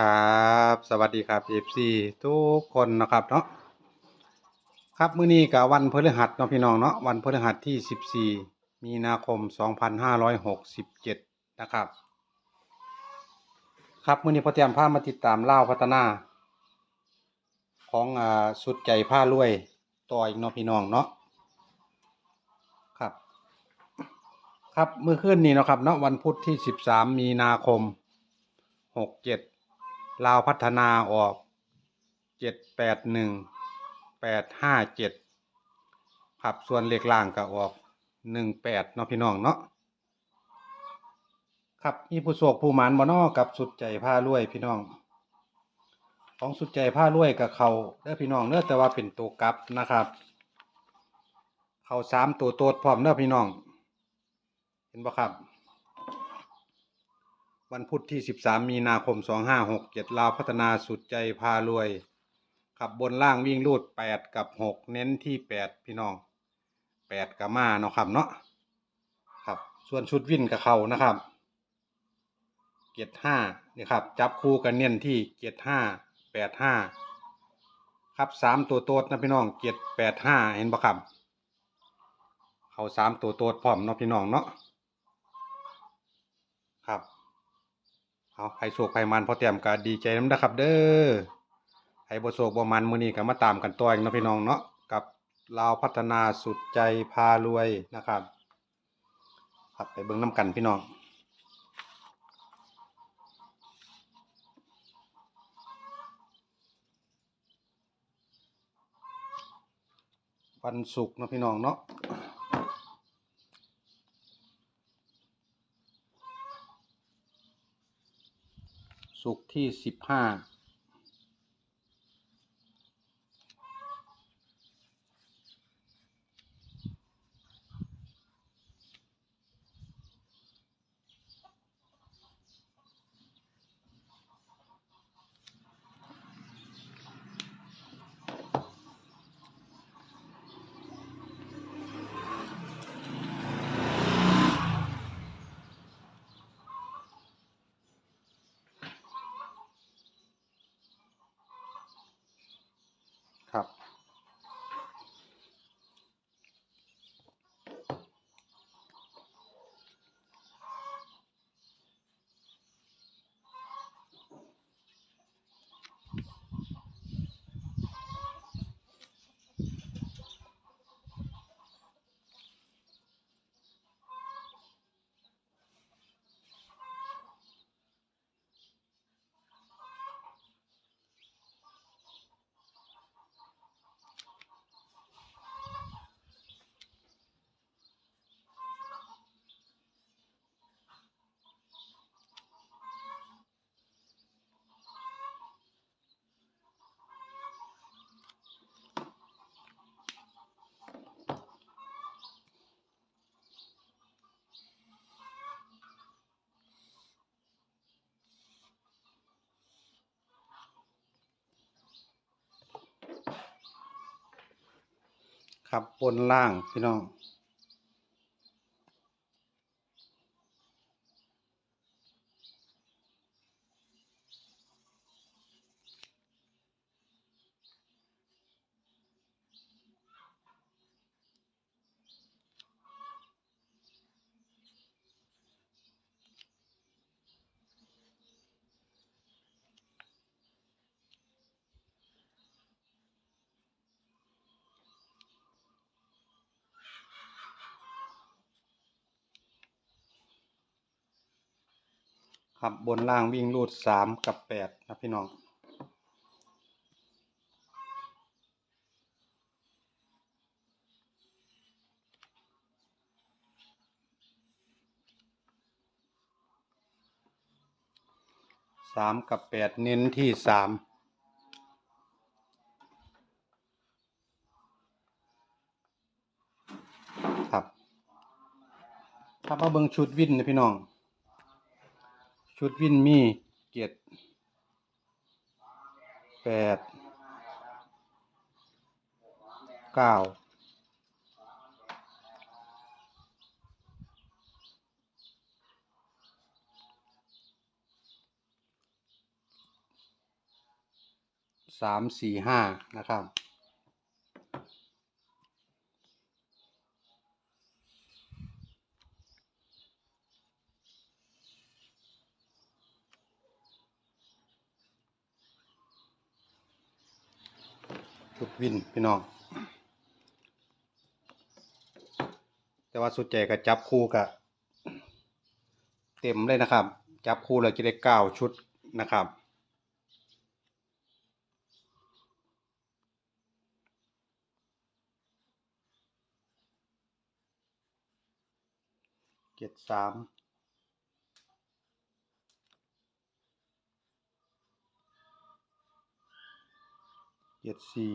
ครับ สวัสดีครับ FC ทุกคนนะครับเนาะครับมื้อนี้กับวันพฤหัสเนาะพี่น้องเนาะวันพฤหัสที่ 14 มีนาคม 2567 นะครับ ครับมื้อนี้พอเตรียมพามาติดตามเล่าพัฒนา ของอ่าสุดใจผ้ารวยต่ออีกเนาะพี่น้องเนาะครับ ครับเมื่อคืนนี้เนาะครับเนาะวันพุธที่ 13 มีนาคม 67 ลาวพัฒนาออก781 857ครับส่วนเลขล่างก็ออก18เนาะพี่น้องเนาะครับมีผู้โชคผู้หมานบ่นาะกับสุดใจผ้ารวยพี่น้อง ของสุดใจผ้ารวยกับเขาเด้อพี่น้องเด้อแต่ว่าเป็นตัวกลับนะครับ เขาสามตัวโตดพร้อมเด้อพี่น้อง เห็นบ่ครับ วันพุธที่ 13 มีนาคม 2567ลาวพัฒนาสุดใจพารวย ขับบนล่างวิ่งรูด 8 กับ 6 เน้นที่ 8 พี่น้อง 8กับมาเนาะครับเนาะครับ ส่วนชุดวิ่นกับเขานะครับเกียรห้านี่ครับ จับคู่กันเน้นที่เกียรห้าแปดห้าครับสามตัวโต๊ดนะพี่น้องเกียรแปดห้าเห็นปะครับ เขาสามตัวโต๊ดพร้อมเนาะพี่น้องเนาะครับ เอาใครโศกใครมันพอเตรียมก็ดีใจน้ำนะครับ เด้อใครบ่โศกบ่มันมื้อนี้ก็มาตามกันต่ออีกเนาะพี่น้องเนาะกับลาวพัฒนาสุดใจพารวยนะครับครับไปเบิ่งน้ำกันพี่น้องวันศุกร์นะพี่น้องเนาะ ศุกที่สิบห้า ครับบนล่างพี่น้อง ครับบนล่างวิ่งรูดสามกับแปดนะพี่น้องสามกับแปดเน้นที่สามครับ ถ้ามาเบิ่งชุดวิ่นนะพี่น้อง ชุดวินมีเกียรติแปดเก้าสามสี่ห้านะครับ ชุดวินพี่น้อง แต่ว่าสุดใจก็จับคู่กับเต็มเลยนะครับ จับคู่เราจะได้เก้าชุดนะครับเจ็ดสาม เจ็ดสี่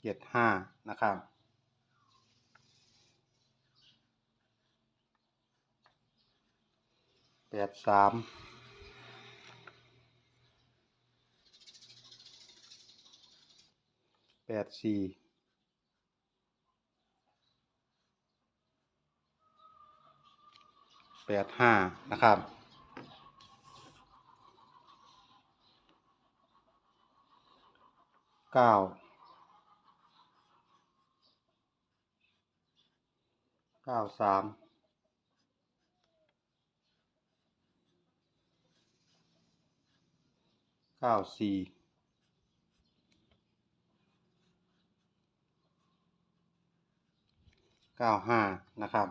เจ็ดห้านะครับ แปดสามแปดสี่ แปดห้านะครับ เก้า เก้าสามเก้าสี่เก้าห้านะครับ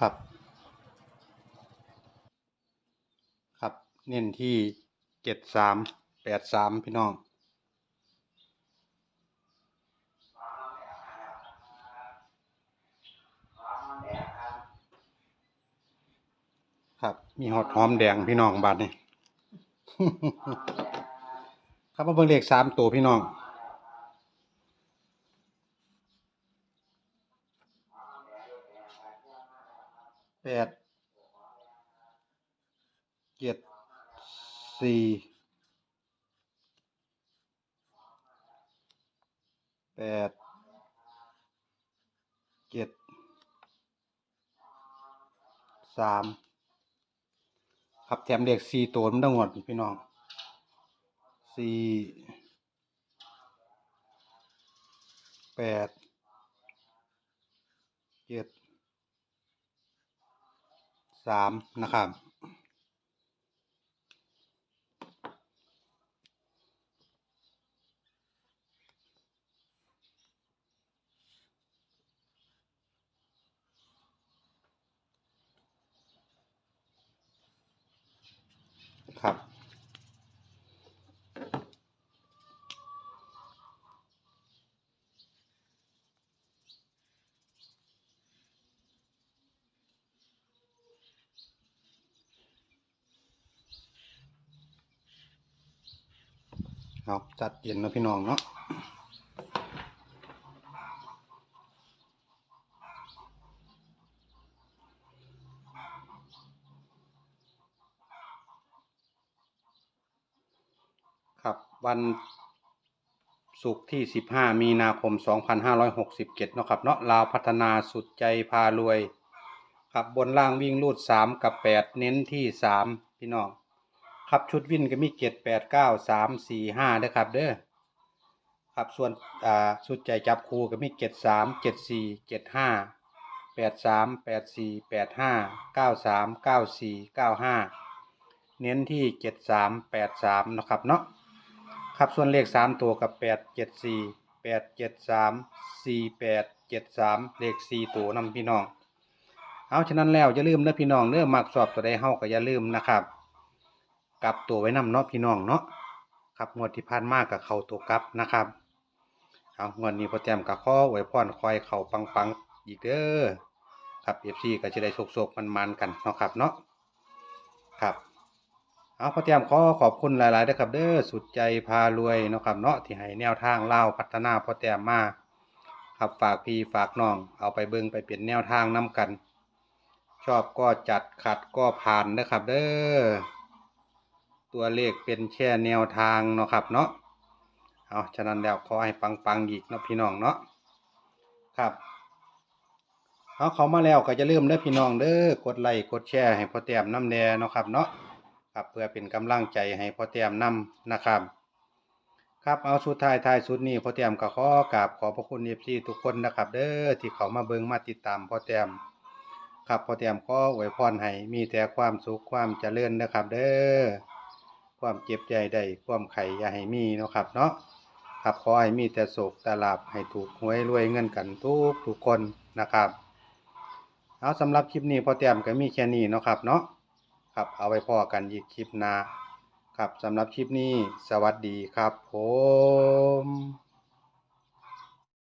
ครับ ครับ เน้นที่เจ็ดสามแปดสามพี่น้อง ครับ มีหอดหอมแดงพี่น้องบาดนี่ครับมาเบิ่งเลขสามตัวพี่น้องแปดเจ็ด สี่แปดเจ็ดสามครับแถมเลขสี่ตัวมันต้องหมดพี่น้องสี่แปดเจ็ดสามนะครับ ครับ เอาจัดเย็นนาะพี่น้องเนาะ ครับ วันศุกร์ที่ 15 มีนาคม 2567เนาะครับเนาะลาวพัฒนาสุดใจพารวย ครับบนล่างวิ่งรูด 3 กับ 8 เน้นที่ 3 พี่น้องครับชุดวิ่นก็มี7 8 9 3 4 5ด้วยครับเด้อครับส่วนอ่าสุดใจจับคู่ก็มี7 3 7 4 7 5 8 3 8 4 8 5 9 3 9 4 9 5เน้นที่7 3 8 3นะครับเนาะ ครับส่วนเลขสามตัวกับแปดเจ็ดสี่แปดเจ็ดสามสี่แปดเจ็ดสามเลขสี่ตัวนำพี่น้อง เอาฉะนั้นแล้วอย่าลืมนะพี่น้องเด้อมักสอบตัวใดเฮาก็อย่าลืมนะครับกลับตัวไว้นำเนาะพี่น้องเนาะครับงวดที่ผ่านมากกับเขาตัวกลับนะครับเอางวดนี้พอแจมกับข้อไว้พรคอยเข่าปังๆอีกเด้อครับ FC ก็จะได้โชคๆมันๆกันเนาะครับเนาะครับ เอาพอเตรียมขอขอบคุณหลายๆนะครับเด้อสุดใจพารวยเนาะครับเนาะที่ให้แนวทางเล่าพัฒนาพอเตรียมมาครับฝากพี่ฝากน้องเอาไปเบิ่งไปเปลี่ยนแนวทางนํกัน ชอบก็จัดขัดก็ผ่านนะครับเด้อตัวเลขเป็นแค่แนวทางเนาะครับเนาะเอาฉะนั้นแล้วขอให้ปังๆอีกเนาะพี่น้องเนาะครับเอาเขามาแล้วก็จะเริ่มเด้อพี่น้องเด้อกดไลค์กดแชร์ให้พ่อแต้มน้ำแดเนาะครับเนาะ ครับเพื่อเป็นกำลังใจให้พ่อแต้มนำนะครับ ครับเอาสุดท้ายท้ายสุดนี้พ่อแต้มก็ขอกราบขอพระคุณเอฟซีทุกคนนะครับ เด้อที่เขามาเบิ่งมาติดตามพ่อแต้มครับพ่อแต้มขออวยพรให้มีแต่ความสุขความเจริญนะครับ เด้อความเจ็บใจใดความไข่อย่าให้มีเนาะครับเนาะครับขอให้มีแต่โศกแต่ลาบให้ถูกหวยรวยเงินกันทุกทุกคนนะครับ เอาสำหรับคลิปนี้พอแต้มก็มีแค่นี้เนาะครับเนาะ ครับ เอาไว้พ่อกันอีกคลิปหน้าครับสำหรับคลิปนี้สวัสดีครับผม